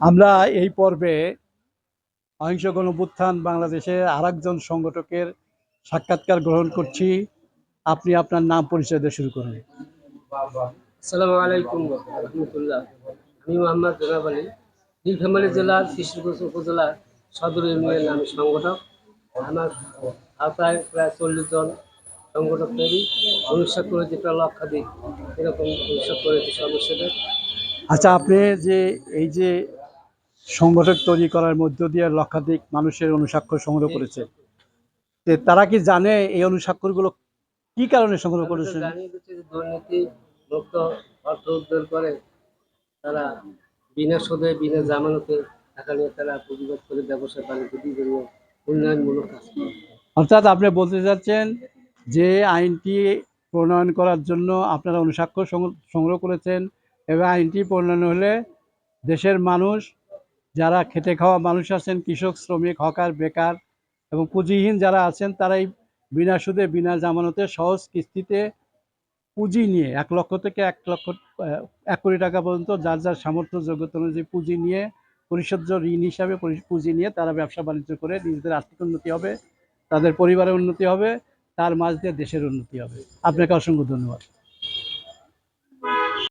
আমরা এই পর্বে অহিংস গণপুত্থান বাংলাদেশের আরেকজন সংগঠকের সাক্ষাৎকার গ্রহণ করছি। আপনি আপনার নাম পরিচয় দিয়ে শুরু করুন। আসসালামু আলাইকুম রহমতুল্লাহ। আমি মোহাম্মদ জনাব আলী। নীলফামারী জেলার কিশোরগঞ্জ উপজেলার সদর ইউনিয়ন আমি সংগঠক। আমার আওতায় প্রায় চল্লিশ জন সংগঠক তৈরি অনুষ্ঠিত করেছি প্রায় লক্ষাধিক এরকম অনুষ্ঠিত করেছি সদস্যদের। আচ্ছা আপনি যে এই যে সংগঠক তৈরি করার মধ্য দিয়ে লক্ষাধিক মানুষের অনুস্বাক্ষর সংগ্রহ করেছে। তারা কি জানে এই অনুস্বাক্ষরগুলো কি কারণে সংগ্রহ আমি তো করেছেন জানি যে দুর্নীতি মুক্ত অর্থ উদ্ধার করে। তারা বিনা সুদে বিনা জামানতে টাকা নিয়ে তারা প্রতিবাদ করে ব্যবসা বাণিজ্য বিভিন্ন উন্নয়নমূলক কাজ করে। অর্থাৎ আপনি বলতে চাচ্ছেন যে আইনটি প্রণয়ন করার জন্য আপনারা অনুস্বাক্ষর সংগ্র- সংগ্রহ করেছেন এবং আইনটি প্রণয়ন হলে দেশের মানুষ যারা খেটে খাওয়া মানুষ আছেন, কৃষক, শ্রমিক, হকার, বেকার এবং পুঁজিহীন যারা আছেন, তারাই বিনা সুদে, বিনা জামানতে সহজ কিস্তিতে পুঁজি নিয়ে, এক লক্ষ থেকে এক লক্ষ এক কোটি টাকা পর্যন্ত যার যার সামর্থ্য, যোগ্যতা অনুযায়ী পুঁজি নিয়ে পরিশোধ্য ঋণ হিসাবে পুঁজি নিয়ে তারা ব্যবসা বাণিজ্য করে নিজেদের আর্থিক উন্নতি হবে, তাদের পরিবারের উন্নতি হবে, তার মাঝ দিয়ে দেশের উন্নতি হবে। আপনাকে অসংখ্য ধন্যবাদ।